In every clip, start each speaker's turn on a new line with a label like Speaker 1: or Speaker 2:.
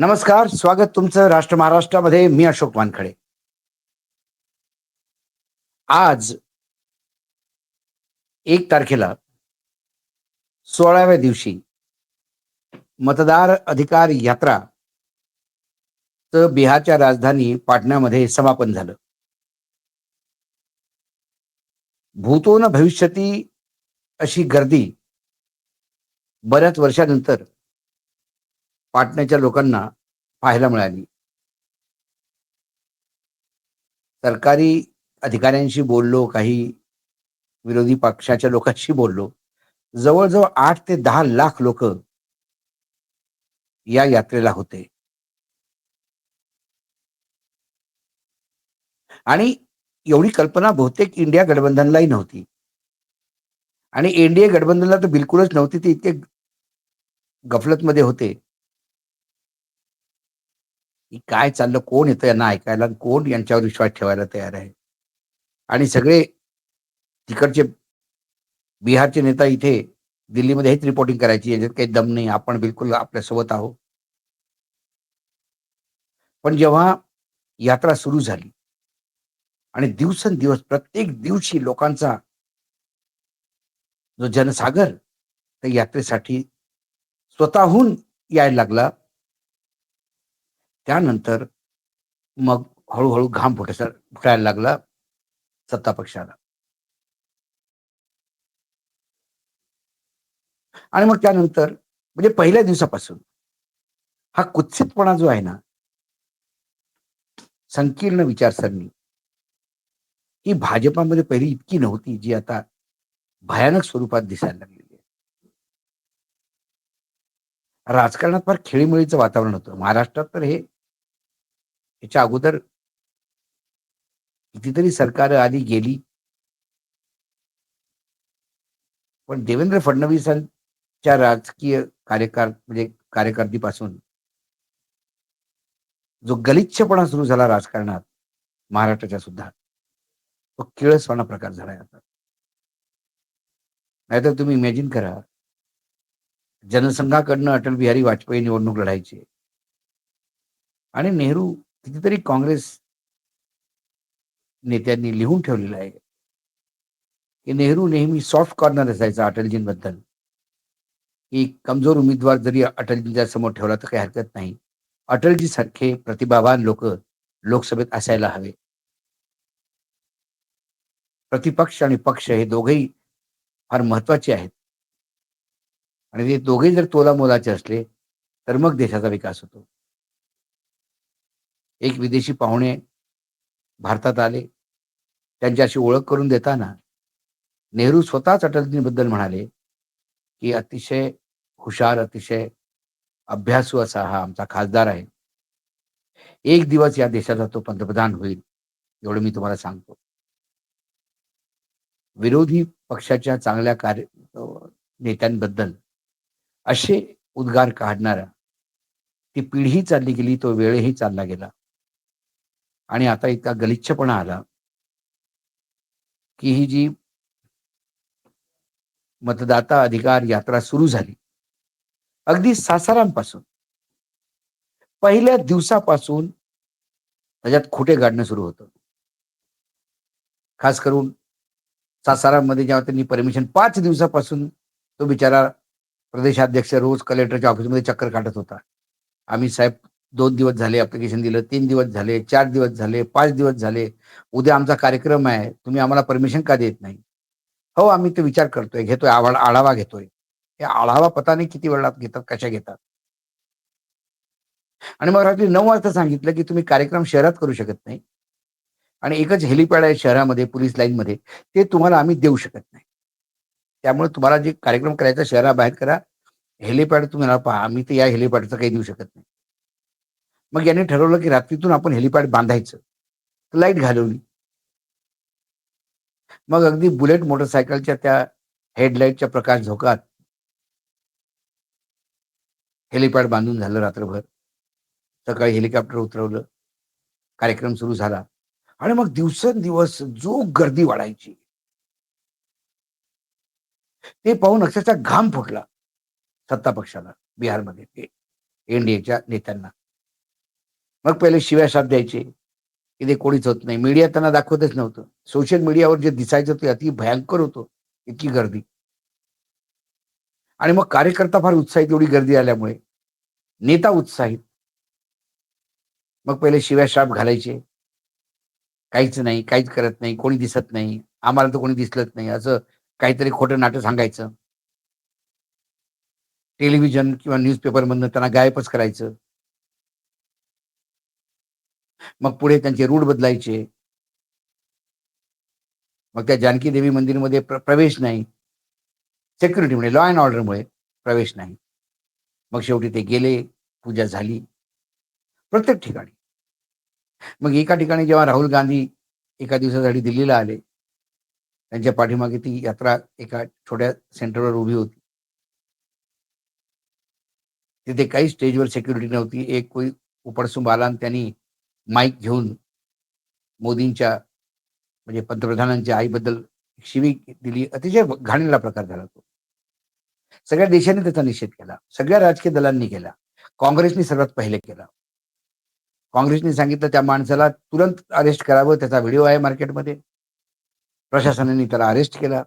Speaker 1: नमस्कार स्वागत तुमचं राष्ट्र महाराष्ट्रामध्ये मी अशोक वानखडे. आज एक तारखेला सोळाव्या दिवशी मतदार अधिकार यात्रा च बिहारच्या राजधानी पाटण्यामध्ये समापन झालं. भूतो न भविष्यती अशी गर्दी बऱ्याच वर्षानंतर पाटण्याच्या लोकांना पाहायला मिळाली. सरकारी अधिकाऱ्यांशी बोललो काही विरोधी पक्षाच्या लोकांशी बोललो. जवळजवळ आठ ते दहा लाख लोक या यात्रेला होते. आणि एवढी कल्पना बहुतेक इंडिया गठबंधनलाही नव्हती. आणि एनडीए गठबंधनला तर बिलकुलच नव्हती ते इतके गफलतमध्ये होते. की काय चाललं कोण येतं यांना ऐकायला कोण यांच्यावर विश्वास ठेवायला तयार आहे? आणि सगळे तिकडचे बिहारचे नेता इथे दिल्लीमध्ये हेच रिपोर्टिंग करायची याच्यात काही दम नाही आपण बिलकुल आपल्यासोबत आहोत. पण जेव्हा यात्रा सुरू झाली आणि दिवसेंदिवस प्रत्येक दिवशी लोकांचा जो जनसागर त्या यात्रेसाठी स्वतःहून यायला लागला त्यानंतर मग हळूहळू घाम फुटायचा फुटायला लागला सत्ता पक्षाला. आणि मग त्यानंतर म्हणजे पहिल्या दिवसापासून हा कुत्सितपणा जो आहे ना संकीर्ण विचारसरणी ही भाजपामध्ये पहिली इतकी नव्हती जी आता भयानक स्वरूपात दिसायला लागलेली आहे. राजकारणात फार खेळीमेळीचं वातावरण होतं. महाराष्ट्रात तर हे याच्या अगोदर कितीतरी सरकार आधी गेली. पण देवेंद्र फडणवीसांच्या राजकीय कार्यकार म्हणजे कार्यकर्तीपासून जो गलिच्छपणा सुरू झाला राजकारणात महाराष्ट्राच्या सुद्धा तो किळसवाना प्रकार झालाय आता. नाहीतर तुम्ही इमॅजिन करा जनसंघाकडनं अटल बिहारी वाजपेयी निवडणूक लढायची. आणि नेहरू कितीतरी काँग्रेस नेत्यांनी लिहून ठेवलेलं आहे की नेहरू नेहमी सॉफ्ट कॉर्नर असायचा अटलजींबद्दल. की कमजोर उमेदवार जरी अटलजींच्या समोर ठेवला तर काही हरकत नाही. अटलजी सारखे प्रतिभावान लोक लोकसभेत असायला हवे. प्रतिपक्ष आणि पक्ष हे दोघेही फार महत्त्वाचे आहेत. आणि ते दोघेही जर तोला मोलाचे असले तर मग देशाचा विकास होतो. एक विदेशी पाहुणे भारतात आले. त्यांच्याशी ओळख करून देताना नेहरू स्वतःच अटलजींबद्दल म्हणाले की अतिशय हुशार अतिशय अभ्यासू असा हा आमचा खासदार आहे. एक दिवस या देशाचा तो पंतप्रधान होईल एवढं मी तुम्हाला सांगतो. विरोधी पक्षाच्या चांगल्या कार्य नेत्यांबद्दल असे उद्गार काढणारा ती पिढी चालली गेली तो वेळही चालला गेला. आणि आता इतका गलिच्छपणा आला की ही जी मतदाता अधिकार यात्रा सुरू झाली अगदी सासारांपासून पहिल्या दिवसापासून त्याच्यात खोटे गाडणं सुरू होतं. खास करून सासारामध्ये जेव्हा त्यांनी परमिशन पाच दिवसापासून तो बिचारा प्रदेशाध्यक्ष रोज कलेक्टरच्या ऑफिसमध्ये चक्कर काढत होता. आम्ही साहेब दोन दिवस झाले अप्लिकेशन दिलं तीन दिवस झाले चार दिवस झाले पाच दिवस झाले. उद्या आमचा कार्यक्रम आहे तुम्ही आम्हाला परमिशन का देत नाही? हो आम्ही ते विचार करतोय घेतोय आढावा आढावा घेतोय. हे आढावा पता नाही किती वेळात घेतात कशा घेतात? आणि मग रात्री नऊ वाजता सांगितलं की तुम्ही कार्यक्रम शहरात करू शकत नाही. आणि एकच हेलिपॅड आहे शहरामध्ये पोलीस लाईनमध्ये ते तुम्हाला आम्ही देऊ शकत नाही. त्यामुळे तुम्हाला जे कार्यक्रम करायचा शहराबाहेर करा. हेलिपॅड तुम्हाला पहा आम्ही ते या हेलिपॅडचं काही देऊ शकत नाही. मग यांनी ठरवलं की रात्रीतून आपण हेलिपॅड बांधायचं. लाइट घालवली. मग अगदी बुलेट मोटरसायकलच्या त्या हेडलाईटच्या प्रकाश झोकात हेलिपॅड बांधून झालं रात्रभर. सकाळी हेलिकॉप्टर उतरवलं. कार्यक्रम सुरू झाला. आणि मग दिवसेंदिवस जो गर्दी वाढायची. ते पाहून अक्षरशः घाम फुटला. सत्ता पक्षाला बिहारमध्ये एनडीएच्या नेत्यांना. मग पहिले शिव्या शाप द्यायचे. की ते कोणीच होत नाही. मीडिया त्यांना दाखवतच नव्हतं. सोशल मीडियावर जे दिसायचं ते अति भयंकर होतं. इतकी गर्दी. आणि मग कार्यकर्ता फार उत्साहित एवढी गर्दी आल्यामुळे. नेता उत्साहित. मग पहिले शिव्या शाप घालायचे. काहीच नाही काहीच करत नाही कोणी दिसत नाही. आम्हाला तर कोणी दिसलंच नाही. असं काहीतरी खोटं नाटक सांगायचं. टेलिव्हिजन किंवा न्यूजपेपरमधनं त्यांना गायबच करायचं. मग पुढे त्यांचे रूट बदलायचे. मग त्या जानकी देवी मंदिरमध्ये प्र प्रवेश नाही. सेक्युरिटीमुळे लॉ अँड ऑर्डरमुळे प्रवेश नाही. मग शेवटी ते गेले पूजा झाली. प्रत्येक ठिकाणी. मग एका ठिकाणी जेव्हा राहुल गांधी एका दिवसासाठी दिल्लीला आले त्यांच्या पाठीमागे ती यात्रा एका छोट्या सेंटरवर उभी होती. तिथे काही स्टेजवर सिक्युरिटी नव्हती. एक कोई उपडसुंब आला आणि त्यांनी माईक घेऊन मोदींच्या म्हणजे पंतप्रधानांच्या आईबद्दल शिवी दिली. अतिशय घाणीला प्रकार झाला तो. सगळ्या देशाने त्याचा निषेध केला. सगळ्या राजकीय दलांनी केला. काँग्रेसने सर्वात पहिले केला. काँग्रेसने सांगितलं त्या माणसाला तुरंत अरेस्ट करावं त्याचा व्हिडिओ आहे मार्केटमध्ये. प्रशासनाने त्याला अरेस्ट केला.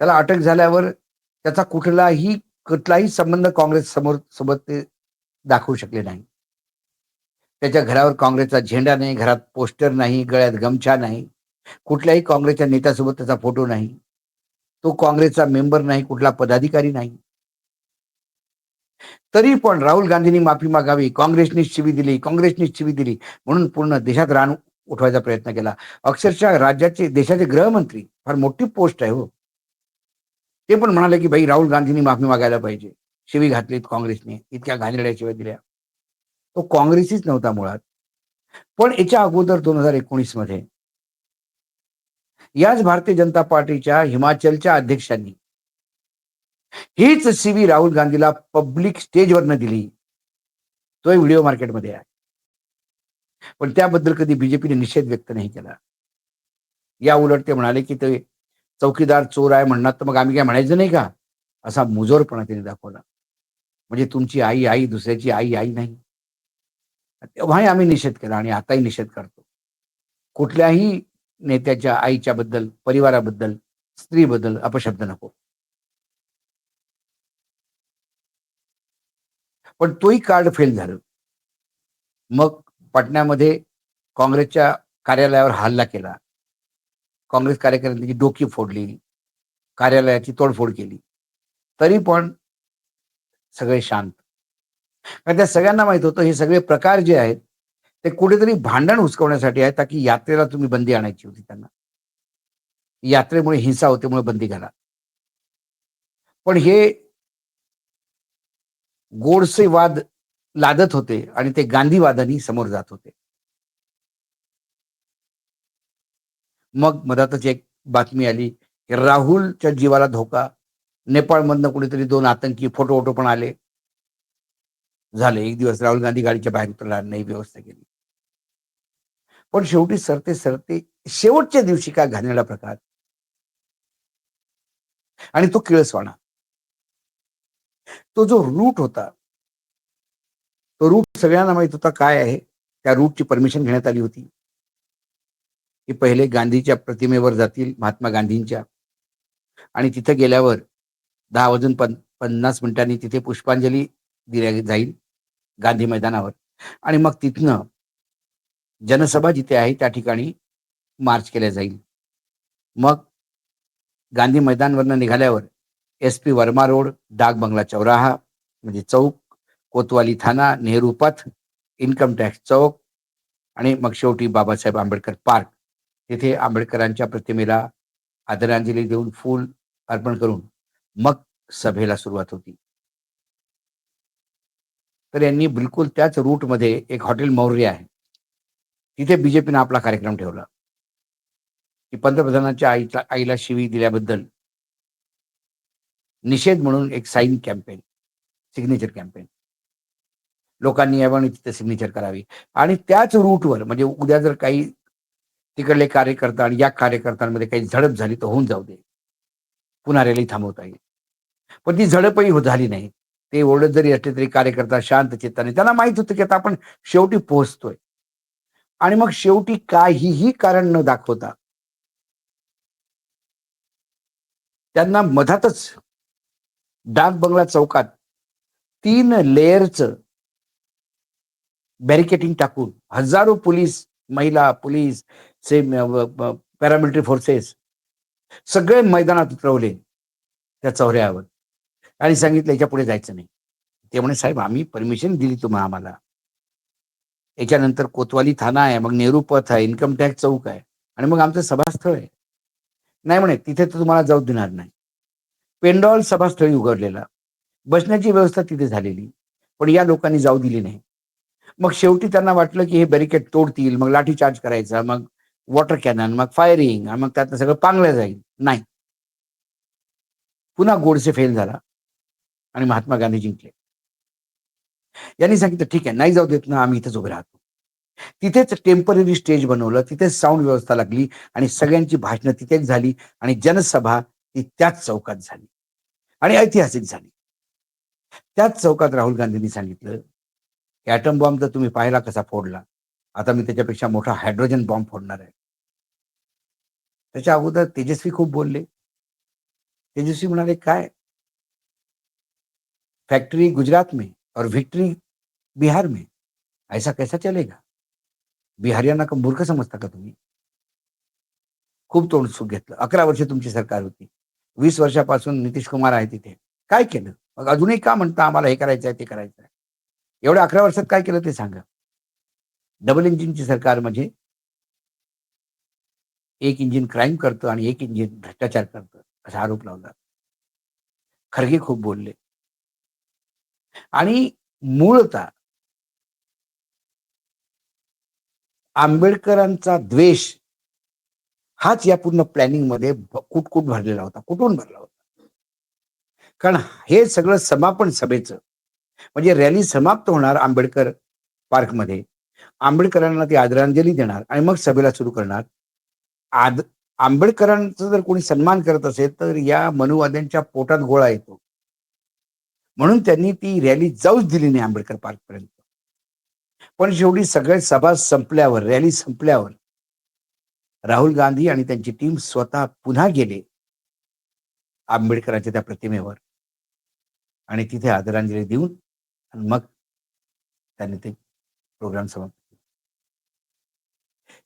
Speaker 1: त्याला अटक झाल्यावर त्याचा कुठलाही कुठलाही संबंध काँग्रेस समोर सोबत ते दाखवू शकले नाही. त्याच्या घरावर काँग्रेसचा झेंडा नाही घरात पोस्टर नाही गळ्यात गमछा नाही. कुठल्याही काँग्रेसच्या नेत्यासोबत त्याचा फोटो नाही. तो काँग्रेसचा मेंबर नाही कुठला पदाधिकारी नाही. तरी पण राहुल गांधींनी माफी मागावी काँग्रेसने शिवी दिली काँग्रेसने शिवी दिली म्हणून पूर्ण देशात रान उठवायचा प्रयत्न केला. अक्षरशः राज्याचे देशाचे गृहमंत्री फार मोठी पोस्ट आहे हो. ते पण म्हणाले की भाई राहुल गांधींनी माफी मागायला पाहिजे. शिवी घातलीत काँग्रेसने इतक्या घाणेरड्या शिव्या दिल्या. तो काँग्रेसीच नव्हता मुळात. पण याच्या अगोदर दोन हजार एकोणीसमध्ये याच भारतीय जनता पार्टीच्या हिमाचलच्या अध्यक्षांनी हीच सीवी राहुल गांधीला पब्लिक स्टेजवरनं दिली. तो व्हिडिओ मार्केटमध्ये आहे. पण त्याबद्दल कधी बीजेपीने निषेध व्यक्त नाही केला. या उलट ते म्हणाले की ते चौकीदार चोर आहे म्हणणार तर मग आम्ही काय म्हणायचं नाही का? असा मुजोरपणा त्यांनी दाखवला. म्हणजे तुमची आई आई दुसऱ्याची आई आई नाही. तेव्हाही आम्ही निषेध केला आणि आताही निषेध करतो. कुठल्याही नेत्याच्या आईच्या बद्दल परिवाराबद्दल स्त्रीबद्दल अपशब्द नको. पण तोही कार्ड फेल झालं. मग पाटण्यामध्ये काँग्रेसच्या कार्यालयावर हल्ला केला. काँग्रेस कार्यकर्त्यांची डोकी फोडली. कार्यालयाची तोडफोड केली. तरी पण सगळे शांत. कारण त्या सगळ्यांना माहीत होतं हे सगळे प्रकार जे आहेत ते कुठेतरी भांडण हुसकवण्यासाठी आहे ताकी यात्रेला तुम्ही बंदी आणायची होती त्यांना. यात्रेमुळे हिंसा होते म्हणून बंदी घाला. पण हे गोडसे वाद लादत होते आणि ते गांधीवादानी समोर जात होते. मग मधातच एक बातमी आली की राहुलच्या जीवाला धोका. नेपाळमधनं कुणीतरी दोन आतंकी फोटो वोटो पण आले. झाले. एक दिवस राहुल गांधी गाडीच्या बाहेर उतरला नाही व्यवस्था केली. पण शेवटी सरते सरते शेवटच्या दिवशी काय घाणेरडा प्रकार? आणि तो किळसवाणा. तो जो रूट होता तो रूट सगळ्यांना माहीत होता काय आहे? त्या रूटची परमिशन घेण्यात आली होती. की पहिले गांधीच्या प्रतिमेवर जातील महात्मा गांधींच्या. आणि तिथं गेल्यावर दहा वाजून पन पन्नास मिनिटांनी तिथे पुष्पांजली दिल्या जाईल. गांधी मैदानावर. आणि मग तिथनं जनसभा जिथे आहे त्या ठिकाणी मार्च केल्या जाईल. मग गांधी मैदानवरनं निघाल्यावर एस पी वर्मा रोड डाक बंगला चौराहा म्हणजे चौक कोतवाली थाना नेहरू पथ इन्कम टॅक्स चौक आणि मग शेवटी बाबासाहेब आंबेडकर पार्क. तिथे आंबेडकरांच्या प्रतिमेला आदरांजली देऊन फूल अर्पण करून मग सभेला सुरुवात होती. तर यांनी बिलकुल त्याच रूटमध्ये एक हॉटेल मौर्य आहे. तिथे बीजेपीनं आपला कार्यक्रम ठेवला. की पंतप्रधानांच्या आईला आईला शिवी दिल्याबद्दल निषेध म्हणून एक साईन कॅम्पेन सिग्नेचर कॅम्पेन लोकांनी यावं तिथे सिग्नेचर करावी. आणि त्याच रूटवर म्हणजे उद्या जर काही तिकडले कार्यकर्ता आणि या कार्यकर्त्यांमध्ये काही झडप झाली तर होऊन जाऊ दे. पुन्हा रॅली थांबवता येईल. पण ती झडपही हो- झाली नाही. ते ओरडत जरी असले तरी कार्यकर्ता शांत चित्ताने त्यांना माहीत होतं की आता आपण शेवटी पोहोचतोय. आणि मग शेवटी काहीही कारण न दाखवता त्यांना मधातच डाक बंगला चौकात तीन लेअरचं बॅरिकेटिंग टाकून हजारो पोलीस महिला पोलीस से पॅरामिलिटरी फोर्सेस सगळे मैदानात उतरवले त्या चौऱ्यावर. आणि सांगितलं याच्यापुढे जायचं नाही. ते म्हणे साहेब आम्ही परमिशन दिली तुम्हाला आम्हाला. याच्यानंतर कोतवाली थाना आहे मग नेहरू पथ आहे इन्कम टॅक्स चौक आहे आणि मग आमचं सभास्थळ आहे. नाही म्हणे तिथे तर तुम्हाला जाऊ देणार नाही. पेंडॉल सभास्थळी उघडलेला. बसण्याची व्यवस्था तिथे झालेली पण या लोकांनी जाऊ दिली नाही. मग शेवटी त्यांना वाटलं की हे बॅरिकेड तोडतील मग लाठी चार्ज करायचा मग वॉटर कॅनन मग फायरिंग मग त्यातनं सगळं पांगलं जाईल. नाही. पुन्हा गोडसे फेल झाला. आणि महात्मा गांधी जिंकले. यांनी सांगितलं ठीक आहे नाही जाऊ देत ना आम्ही इथेच उभे राहतो. तिथेच टेंपररी स्टेज बनवलं तिथेच साऊंड व्यवस्था लागली आणि सगळ्यांची भाषणं तिथेच झाली आणि जनसभा ती त्याच चौकात झाली आणि ऐतिहासिक झाली. त्याच चौकात राहुल गांधींनी सांगितलं की ॲटम बॉम्ब तर तुम्ही पाहिला कसा फोडला? आता मी त्याच्यापेक्षा मोठा हायड्रोजन बॉम्ब फोडणार आहे. त्याच्या अगोदर तेजस्वी खूप बोलले. तेजस्वी म्हणाले काय? फैक्ट्री गुजरात में और विक्ट्री बिहार में। ऐसा कैसा चलेगा? बिहारियांना का मूर्ख समजता का तुम्ही? खूप तोंड सुख घेतलं. अकरा वर्ष तुमची सरकार होती. वीस वर्षापासून नितीश कुमार आहे तिथे काय केलं? मग अजूनही का म्हणता आम्हाला हे करायचं आहे ते करायचं आहे एवढ्या अकरा वर्षात काय केलं ते सांगा. डबल इंजिनची सरकार म्हणजे एक इंजिन क्राईम करतं आणि एक इंजिन भ्रष्टाचार करतं असा आरोप लावला. खरगे खूप बोलले. आणि मूळतः आंबेडकरांचा द्वेष हाच या पूर्ण प्लॅनिंगमध्ये कुटकुट भरलेला होता कुठून भरला होता? कारण हे सगळं समापन सभेचं म्हणजे रॅली समाप्त होणार आंबेडकर पार्कमध्ये आंबेडकरांना ती आदरांजली देणार आणि मग सभेला सुरू करणार. आद आंबेडकरांचा जर कोणी सन्मान करत असेल तर या मनुवाद्यांच्या पोटात गोळा येतो. म्हणून त्यांनी ती रॅली जाऊच दिली नाही आंबेडकर पार्कपर्यंत पण शेवटी सगळे सभा संपल्यावर रॅली संपल्यावर राहुल गांधी आणि त्यांची टीम स्वतः पुन्हा गेले आंबेडकरांच्या त्या प्रतिमेवर. आणि तिथे आदरांजली देऊन आणि मग त्यांनी ते प्रोग्राम समाप्त केला.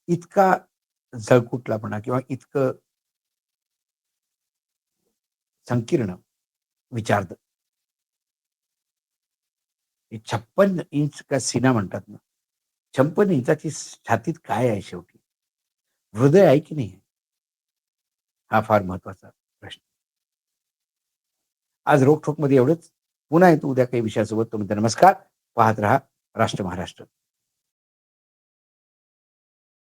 Speaker 1: इतका जळकुटलापणा किंवा इतकं संकीर्ण विचार छप्पन इंच का सीना म्हणतात ना छप्पन इंचाची छातीत काय आहे शेवटी? हृदय आहे की नाही? हा फार महत्त्वाचा प्रश्न. आज रोखोकमध्ये एवढंच. पुन्हा येतो उद्या काही विषयासोबत. तुम्ही नमस्कार. पाहत राहा राष्ट्र महाराष्ट्र.